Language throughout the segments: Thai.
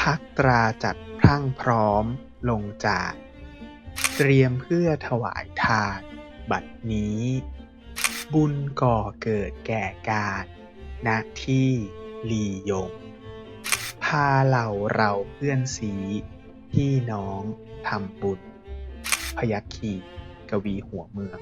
พักตราจัดพรั่งพร้อม ลงจากเตรียมเพื่อถวายทาน บัดนี้ บุญก่อเกิดแก่การ ณ ที่ลียง พาเหล่าเราเพื่อนสี พี่น้องทำบุญ พยัคคีกวีหัวเมือง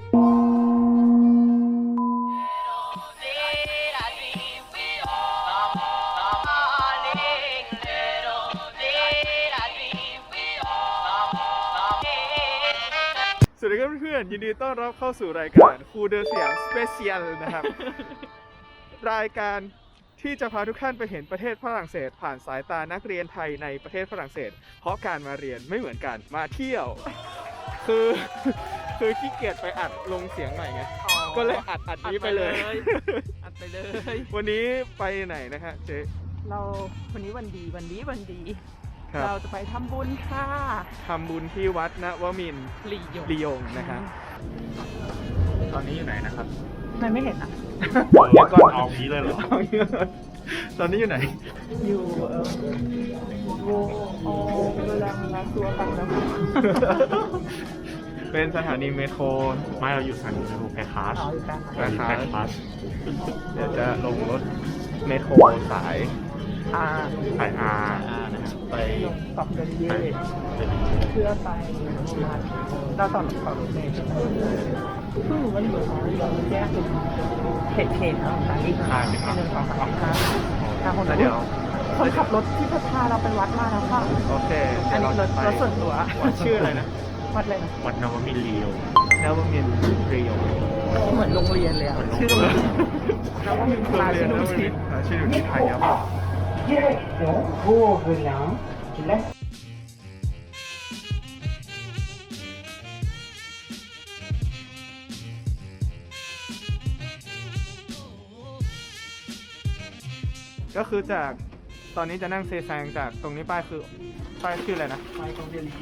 พื่อนๆ ยินดีต้อนรับเข้าสู่รายการครูเดอสยามสเปเชียลนะครับ รายการที่จะพาทุกท่านไปเห็นประเทศฝรั่งเศส ผ่านสายตานักเรียนไทยในประเทศฝรั่งเศส เพราะการมาเรียนไม่เหมือนกันมาเที่ยว คือคือขี้เกียจไปอัดลงเสียงใหม่ไงก็เลยอัดอัดนี้ไปเลย อัดไปเลย วันนี้ไปไหนนะฮะเจ๊เราวันนี้วันดีวันดีวันดี ครับ เราจะไปทำบุญค่ะทำบุญที่วัดนวมินทร์ลียงลียงนะครับ ตอนนี้อยู่ไหนนะครับมันไม่เห็นอะ เดี๋ยวก่อนเอางี้เลยเหรอ ตอนนี้อยู่ไหน อยู่เอ่อโวโอเวลาลาซัวปังนะเป็นสถานีเมโทร ไม่เราอยู่สถานีเมโทรแพคาสอ๋ออยู่กลางแพคาสแพคาสเดี๋ยวจะลงรถเมโทรสายอ่า สายอานะครับ ไปลงกอบเดนเยเพื่อไปเราตอรถต่อรถเมล์ใช่ไหมเพิ่งรู้ว่าอยู่ของเราแยกเป็นเขตเขตเอาสายอีกค่ายไหนึ่งสองสามห้าทาคนเดียวคนขับรถที่พาเราไปวัดมาแล้วค่ะโอเคอันนี้รถรถส่วนตัววัดชื่ออะไรนะวัดเลยนะวัดนวมินทร์เลียวนวมินทร์รีโอเหมือนโรงเรียนเลยอะชื่อโรงเรียนแล้วมีโรงลายเรียนชื่อนวดูมิชินชื่อดูที่ไทยครับ Direction Vauvelin, left ก็คือจากตอนนี้จะนั่งเซแซงจากตรงนี้ป้ายคือป้ายชื่ออะไรนะเกาะเดลิ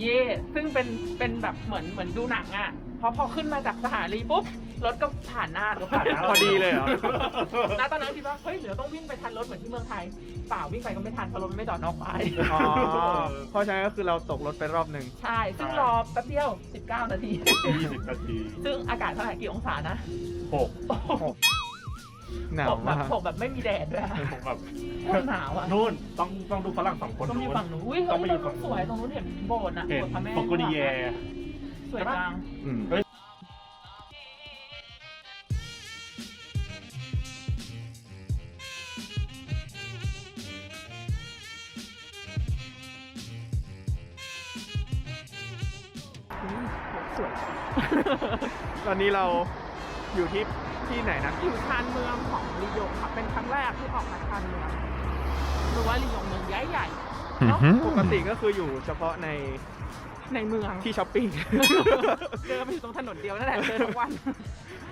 เย่ซึ่งเป็นเป็นแบบเหมือนเหมือนดูหนังอะพอพอขึ้นมาจากสถานีปุ๊บ รถก็ผ่านหน้าก็ผ่านหน้าพอดีเลยเหรอแล้วตอนนั้นคิดว่าเฮ้ยเดี๋ยวต้องวิ่งไปทันรถเหมือนที่เมืองไทยเปล่าวิ่งไปก็ไม่ทันเพราะรถมันไม่จอดนอกป้ายอ๋อ เพราะฉะนั้นก็คือเราตกรถไปรอบหนึ่งใช่ ซึ่งรอแป๊บเดียว 19 นาที20นาทีซึ่งอากาศเท่าไหร่กี่องศานะหกหนาตวกแบบมากตกแบบไม่มีแดดด้วยอะผมแบบโคตรหนาวอะนู่นต้องต้องดูฝรั่งสองคนต้องอยู่นู้น ฝั่งนู้นอุ้ยต้เฮ้องยไปตอรยู่งฝั่นู้งนสวยตรงนู้นเห็นโบสถ์อะเห็นโบสถ์พระแม่ปกติแย สวยจัง อืมส ตอนนี้เราอยู่ที่ที่ไหนนะอยู่ชานเมืองของลียงค่ะเป็นครั้งแรกที่ออกมาชานเมืองรู้ว่าลียงเมืองใหญ่ใหญ่ๆเนาะปกติก็คืออยู่เฉพาะในในเมืองที่ช้อปปิ้ง เดินไปอยู่ตรงถนนเดียวนั่นแหละเดินทุกวัน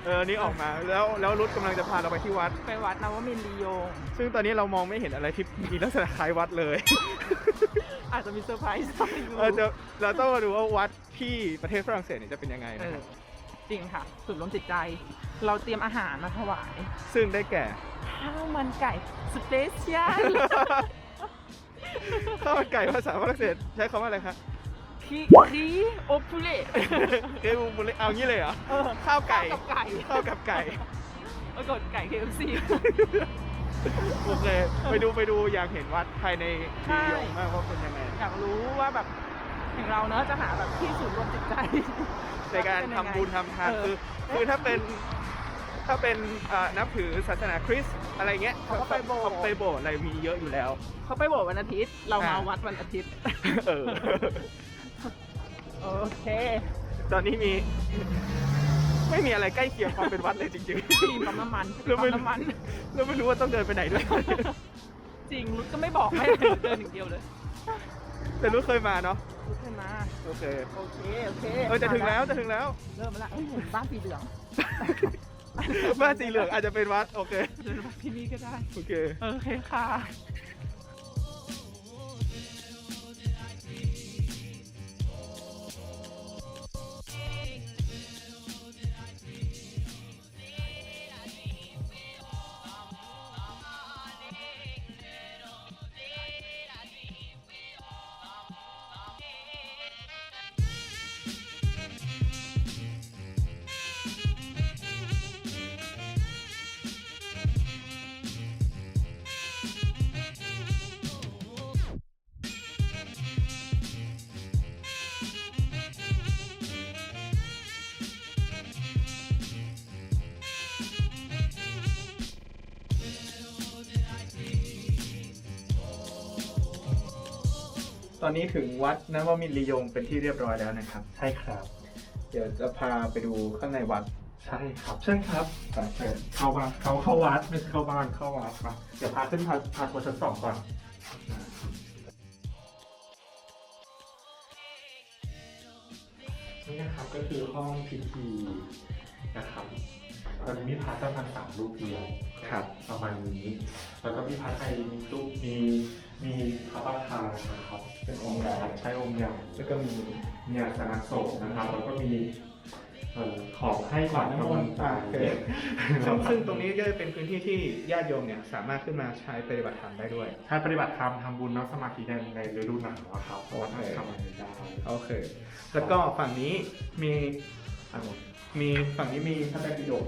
เออนี่ออกมาแล้วแล้วรุดกำลังจะพาเราไปที่วัด ไปวัดนวมินทร์ลียง ซึ่งตอนนี้เรามองไม่เห็นอะไรที่มีลักษณะคล้ายวัดเลย อาจจะมีเซอร์ไพรส์เออจะเราต้องมาดูว่าวัดที่ประเทศฝรั่งเศสเนี่ยจะเป็นยังไงเอนะคอรับ จริงค่ะสุดล้นจิตใจ เราเตรียมอาหารมาถวาย ซึ่งได้แก่ ข้าวมันไก่สเปเชียลข้าวมันไก่ภาษาฝรั่งเศสใช้คำว่าอะไรครับที่รีโอพูเลตเกมูบุเลเอางี้เลยเหรอเออข้าวไก่กับไก่ข้าวกับไก่ปรากฏไก่ KFC โอเคไปดูไปดูอยากเห็นวัดภายในใช่ลียงมากว่าเป็นยังไง อยากรู้ว่าแบบ อย่างเราเนอะจะหาแบบที่ศูนย์รวมจิตใจในการทำบุญทำทานเออคือคือถ้าเป็นถ้าเป็นเอ่อนับถือศาสนาคริสต์อะไรเงี้ยเขาก็ไปโบสถ์ เขาไปโบสถ์อะไรมีเยอะอยู่แล้ว เขาไปโบสถ์วันอาทิตย์ เรามาอ่า วัดวันอาทิตย์ เออ โอเคตอนนี้มี ไม่มีอะไรใกล้เคียงความเป็นวัดเลยจริงทีมปั๊มน้ำมันแล้วไม่ ปั๊มน้ำมันๆแล้วไม่รู้ว่าต้องเดินไปไหนด้วย จริงรุดก็ไม่บอกให้เดินอย่างเดียวเลย แต่รู้เคยมาเนาะ รุดขึ้นมา โอเค โอเค โอเคเออจะถึงแล้วจะถึงแล้ว เริ่มแล้วเอ้ยเห็นบ้านสีเหลืองบ้านสีเหลืองอาจจะเป็นวัด โอเค เดินมาที่นี่ก็ได้ โอเคโอเคค่ะ ตอนนี้ถึงวัดนวมินทรียงเป็นที่เรียบร้อยแล้วนะครับ ใช่ครับ เดี๋ยวจะพาไปดูข้างในวัดใช่ครับเชิญครับไปเชิญเข้ามาเขาเข้าวัดไม่ใช่เข้าบ้านเข้าวัดมาเดี๋ยวพาขึ้นพาพาทัวร์ชั้นสองก่อนนี่นะครับก็คือห้องพิธี นะครับตอนนี้มีพระเจ้าพันสามรูปเดียวครับประมาณนี้ แล้วก็มีพระไทยมีรูปมีมีพระประธานนะครับเป็นองค์ใหญ่ใช้องค์ใหญ่แล้วก็มีมีอาสนะโศกนะครับ แล้วก็มีเอ่อของให้ขวัญน้ำมนต์อ่าต่างโอเคซึ่งซึ่งตรงนี้ก็จะเป็นพื้นที่ที่ญาติโยมเนี่ยสามารถขึ้นมาใช้ปฏิบัติธรรมได้ด้วยใช้ปฏิบัติธรรมทำบุญนั่งสมาธิในในฤดูหนาวอะครับเพราะว่าท่านทำอะไรไม่ได้โอเค แล้วก็ฝั่งนี้มี อะมีฝั่งนี้มีพระไตรปิฎก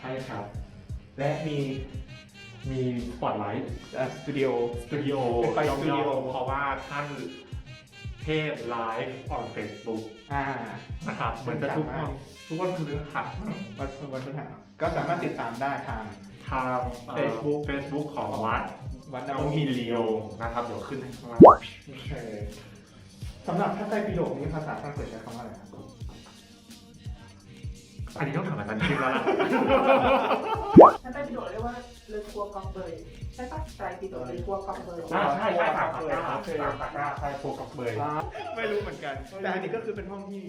ใช่ครับ และมีมีสปอตไลท์อะสตูดิโอ สตูดิโอเป็นไฟย่อสตูดิโอ มๆเพราะว่าท่านเทศไลฟ์ออนเฟซบุ๊กอ่า นะครับเหมือนจะทุกวันทุกวันพฤหัสวัดวันพฤหัสก็สามารถติดตามได้ทาง ทาง Facebook Facebook ของวัดวัดนน้วองมิมีนทรีเลียยวงนะครับ เดี๋ยวขึ้นให้ข้างล่าง โอเคสำหรับพระไตรปิฎกนี้ภาษาฝรั่งเศสใช้คำว่าอะไรครับ อันนี้ต้องถามอาจารย์คิมแล้วล่ะถ้าไตรปิฎกเรียกว่าเลอคัวกองเบยใช่ปะไตรปิฎกเลอคัวกองเบยอ่าใช่ใช่ตามตะกร้าตามตะกร้าใช่โฟกัสเบยไม่รู้เหมือนกัน แต่อันนี้ก็คือเป็นห้องที่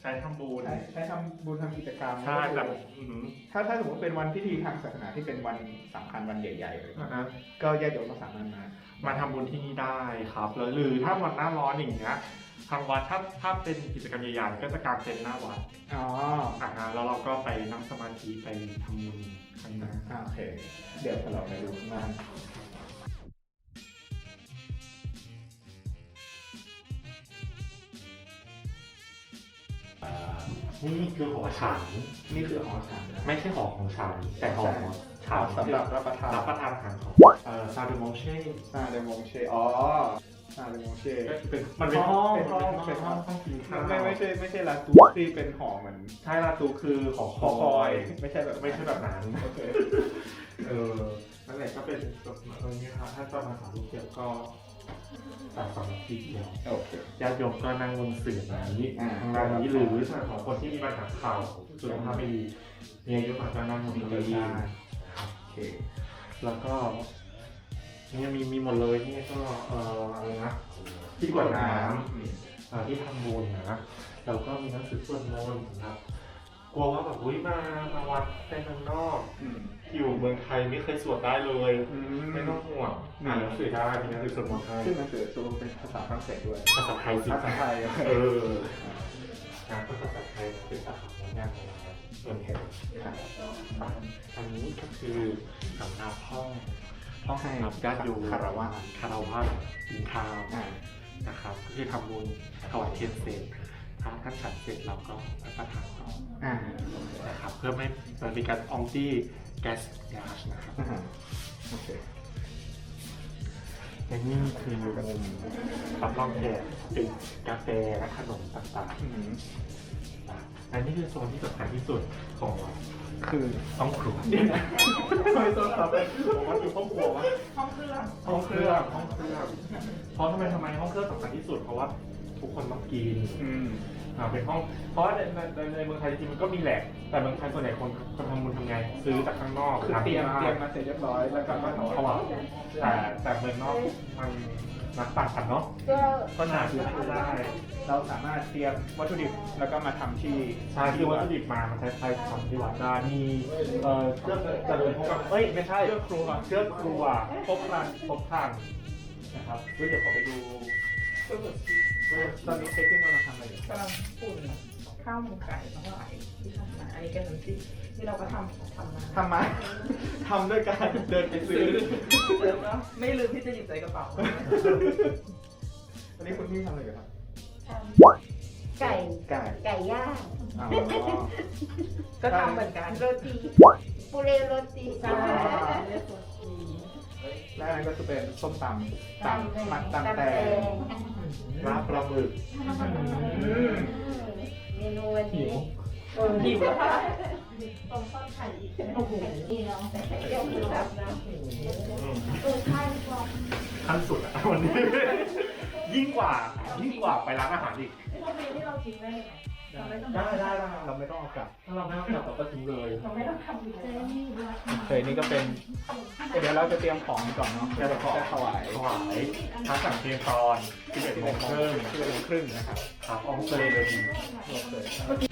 ใช้ทำบุญใช้ใช้ทำบุญทำกิจกรรมใช่แบแล้บวก็อือหือถ้าถ้าสมมติเป็นวันพิธีทางศาสนาที่เป็นวันสำคัญวันใหญ่ๆเลยนะฮะก็ญาติโยมก็สามารถมามาทำบุญที่นี่ได้ครับแล้วหรือถ้าวันหน้าร้อนอย่างเงี้ย ทางวัดถ้าถ้าเป็นกิจกรรมใหญ่ๆก็จะกางเต็นท์หน้าวัดอ๋ออ่าฮะแล้วเราก็ไปนั่งสมาธิไปทำบุญข้างหน้า อ่าโอเค เดี๋ยวเราไปดูข้างล่างนี่คือหอฉัน นี่คือหอฉันนะไม่ใช่หอของฉัน แต่หอของฉันสำหรับรับประทานรับประทานอาหารของเอ่อซาเดมองเช่ซาเดมงเชอ๋อ ซาเดมงเชก็คือเป็นมันเป็นห้องเป็นห้องเป็นห้องห้องกินข้าวไม่ไม่ใช่ไม่ใช่ลาตูที่เป็นหอเหมือนใช่ลาตูคือหอคคอคออยยไม่ใช่แบบไม่ใช่แบบนั้นโอเคเออนั่นแหละก็เป็นแบบเออเนี่ยครับถ้าจะมาสาลูกเดียวก็สามสองทีเดียวโอเคญาติโยมก็นั่งบนสื่อนี้อ่าทางด้านนี้หรือส่วนของคนที่มีปัญหาเข่าสุขภาพไม่ดีมีอายุมากก็นั่งบนเก้าอี้ครับโอเคแล้วก็ เนี่ยมีมีหมดเลยเนี่ยก็เอ่ออะไรนะที่กวดน้ำอ่าที่ทำบุญนะแล้วก็มีหนังสือสวดมนต์นะครับกลัวว่าแบบอุ้ยมามาวัดในเมืองนอกอืมอยู่เมืองไทยไม่เคยสวดได้เลยอืมไม่ต้องห่วงอ่านหนังสือได้มีหนังสือสวดมนต์ให้ซึ่งหนังสือตัวเป็นภาษาฝรั่งเศสด้วยภาษาไทยสิภาษาไทยเออนะภาษาไทยเป็นภาษาของงานของเราโอเคครับอันนี้ก็คือสำหรับห้อง ห้องให้ญาติโยม คารวะคารวะกินข้าวอ่านะครับก็คือทำบุญถวายเทียนเสร็จพระท่านฉันเสร็จเราก็รับประทานต่ออ่านะครับเพื่อไม่มันเป็นการอองตี้แก๊สยาชนะครับอ่าโอเคและนี่คือมุมรับรองแขกเป็นกาแฟและขนมต่างอืมๆนะและนี่คือโซนที่สำคัญที่สุดของวัด คือห้องครัวเดี๋ยวนะทำไมตัวเราไป็นผมว่าคือห้องครัววะห้องเครื่องห้องเครื่องห้องเครื่องเพราะทำไมทำไมห้องเครื่องสำคัญที่สุดเพราะว่าทุกคนต้องกินอืม อ่าเป็นห้อง เพราะว่าในในในเมืองไทยจริงๆมันก็มีแหลก แต่เมืองไทยส่วนใหญ่คนคนทำบุญทำไง ซื้อจากข้างนอกคือเตรียมเตรียมมาเสร็จเรียบร้อยแล้วก็มาถวายถวายแต่แต่เมืองนอกมันนักต่างกันเนาะก็หาซื้อไม่ได้เราสามารถเตรียมวัตถุดิบแล้วก็มาทำที่ใช่ที่วัตถุดิบมามันใช้ใช้ทำที่วัดได้มีเอ่อเครื่องเจริญพกเอ้ยไม่ใช่เครื่องครัวเครื่องครัวครบครันครบครันนะครับเดี๋ยวขอไปดูตอนนี้เช็คที่เราทำอะไรอยู่กำลังปุ่น ข้าวหมูไก่ทั้งหลายที่ทำมาอันนี้แกงน้ำจิ้มที่เราก็ทำทำมาทำมา ทำด้วยการเดินไปซื้อ แล้วก็ไม่ลืมที่จะหยิบใส่กระเป๋าอันนี้คุณพี่ทำอะไรอยู่ครับไก่ไก่ไก่ย่างอ๋อก็ทำเหมือนกันโรตีปูเรโรตีใช่ใช่เรียกว่าจีและอันนั้นก็จะเป็นส้มตำตำมันตำแตงลาบปลาหมึก เมนูวันนี้เออหิวแล้วค่ะต้มทอดไข่อีกโอ้โหนี่น้องใส่ไข่เจียวหมูสับนะเออใช่ลองขั้นสุดอะวันนี้ ยิ่งกว่ายิ่งกว่าไปร้านอาหารอีกไอ้พวกนี้ที่เราทิ้งได้ไหม เราไม่ต้องได้ได้ได้เราไม่ต้องเอากลับ ถ้าเราไม่ต้องกลับเราก็ทิ้งเลยเราไม่ต้องทำอีกเลยนี่วัดโอเคนี่ก็เป็นเดี๋ยวเราจะเตรียมของก่อนเนาะเดี๋ยวเราจะถวายถวายพระสังฆทาน11โมงครึ่งที่เป็นครึ่งนะครับ ครับออกเจริญโอเค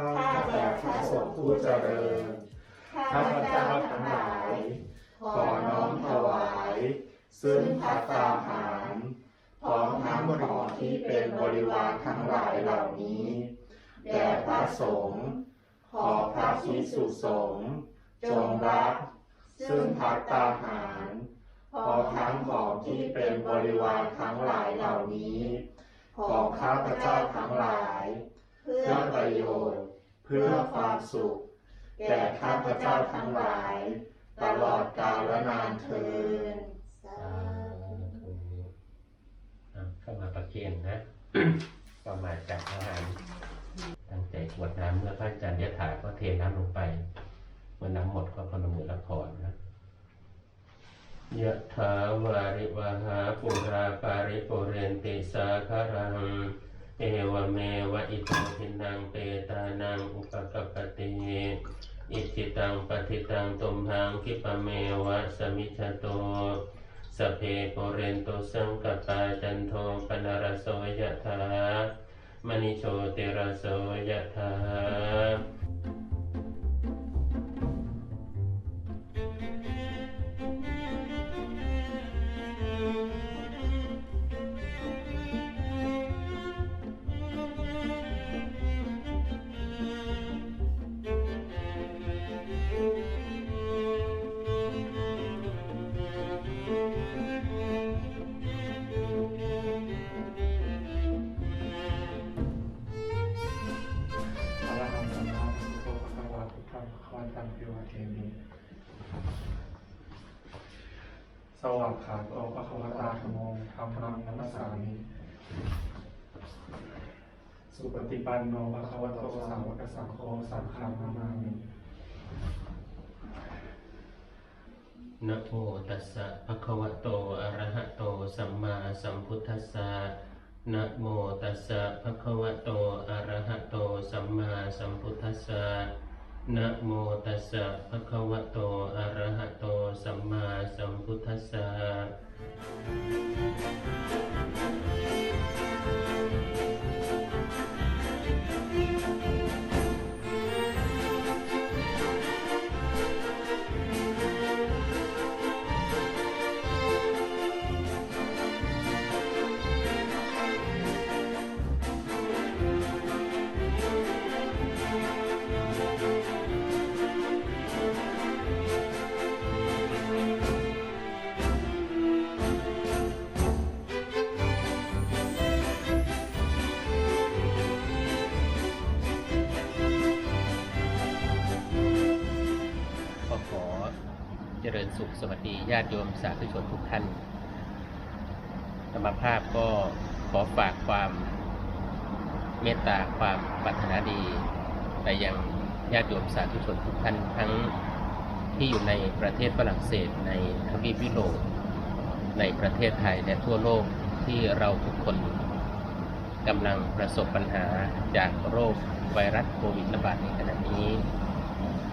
ข้าแต่พระสงฆ์ผู้เจริญข้าพเจ้าทั้งหลายขอน้อมถวาย ซึ่งพัตตาหารพร้อมทั้งขอที่เป็นบริวารทั้งหลายเหล่านี้แด่พระสงฆ์ขอพระภิกษุสงฆ์จงรับ ซึ่งพัตตาหารพอทั้งของที่เป็นบริวารทั้งหลายเหล่านี้ ของข้าพเจ้าทั้งหลาย เพื่อประโยชน์ เพื่อความสุข แก่ข้าพเจ้าทั้งหลาย ตลอดกาลนานเทินอะเข้ามาประเคนนะก็มาจากอาหารตั้งใจกรวดน้ำเมื่อพระอาจารย์ยะถาก็เทน้ำลงไป เมื่อน้ำหมดก็พนมมือละพรนะยะถาวาริวหาปุราปาริปุเรนติสาคารัง เอวเมวะอิโตทินังเปตานังอุปกปปติอิจิตังปฏิตังตุมหังคิปะเมวะสมิจโตสเพโปเรนโตสังกปาจันโทปนารโสยะธามณิโชติรโสยะธา ปันโนภะคะวะโตสาวกสังโฆสังฆังนามามินะโมตัสสะภะคะวะโตอะระหะโตสัมมาสัมพุทธัสสะนะโมตัสสะภะคะวะโตอะระหะโตสัมมาสัมพุทธัสสะนะโมตัสสะภะคะวะโตอะระหะโตสัมมาสัมพุทธัสสะ สวัสดีญาติโยมสาธุชนทุกท่านธรรมภาพก็ขอฝากความเมตตาความปรารถนาดีไปยังญาติโยมสาธุชนทุกท่านทั้งที่อยู่ในประเทศฝรั่งเศสในทวีปยุโรปในประเทศไทยและทั่วโลกที่เราทุกคนกำลังประสบปัญหาจากโรคไวรัสโควิดระบาดในขณะนี้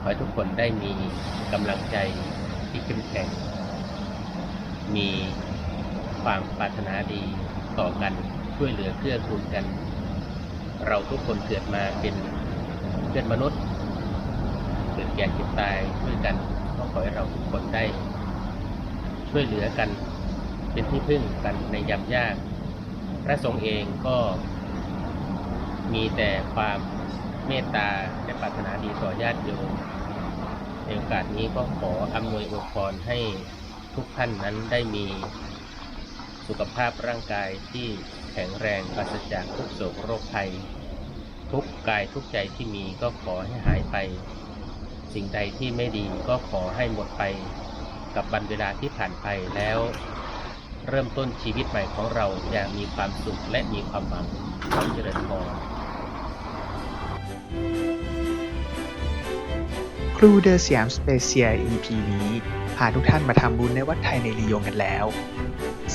ขอให้ทุกคนได้มีกำลังใจ ที่เข้มแข็ง มีความปรารถนาดีต่อกันช่วยเหลือเกื้อกูลกัน เราทุกคนเกิดมาเป็นเพื่อนมนุษย์ เกิดแก่เจ็บตายด้วยกันก็ขอให้เราทุกคนได้ ช่วยเหลือกันเป็นที่พึ่งกันในยามยาก พระสงฆ์เองก็มีแต่ความเมตตาและปรารถนาดีต่อญาติโยม ในโอกาสนี้ก็ขออำนวยอวยพรให้ทุกท่านนั้นได้มีสุขภาพร่างกายที่แข็งแรงปราศจากทุกโศกโรคภัย ทุกกายทุกใจที่มีก็ขอให้หายไป สิ่งใดที่ไม่ดีก็ขอให้หมดไปกับวันเวลาที่ผ่านไปแล้ว เริ่มต้นชีวิตใหม่ของเราอย่างมีความสุขและมีความหวังขอเจริญพร ครูเดอะสยามสเปเชียล EP นี้พาทุกท่านมาทำบุญในวัดไทยในลียงกันแล้ว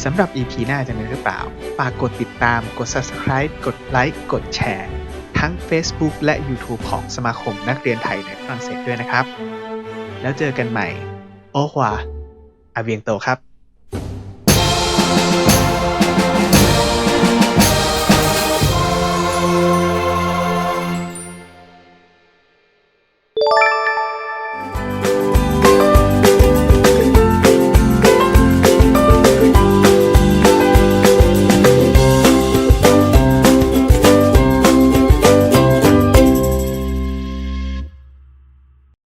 สำหรับ EP หน้าจะมีหรือเปล่าฝากกดติดตาม กด Subscribe กดไลค์กดแชร์ ทั้ง Facebook และ YouTube ของสมาคมนักเรียนไทยในฝรั่งเศสด้วยนะครับ แล้วเจอกันใหม่ โอควาอาเวียงโตครับ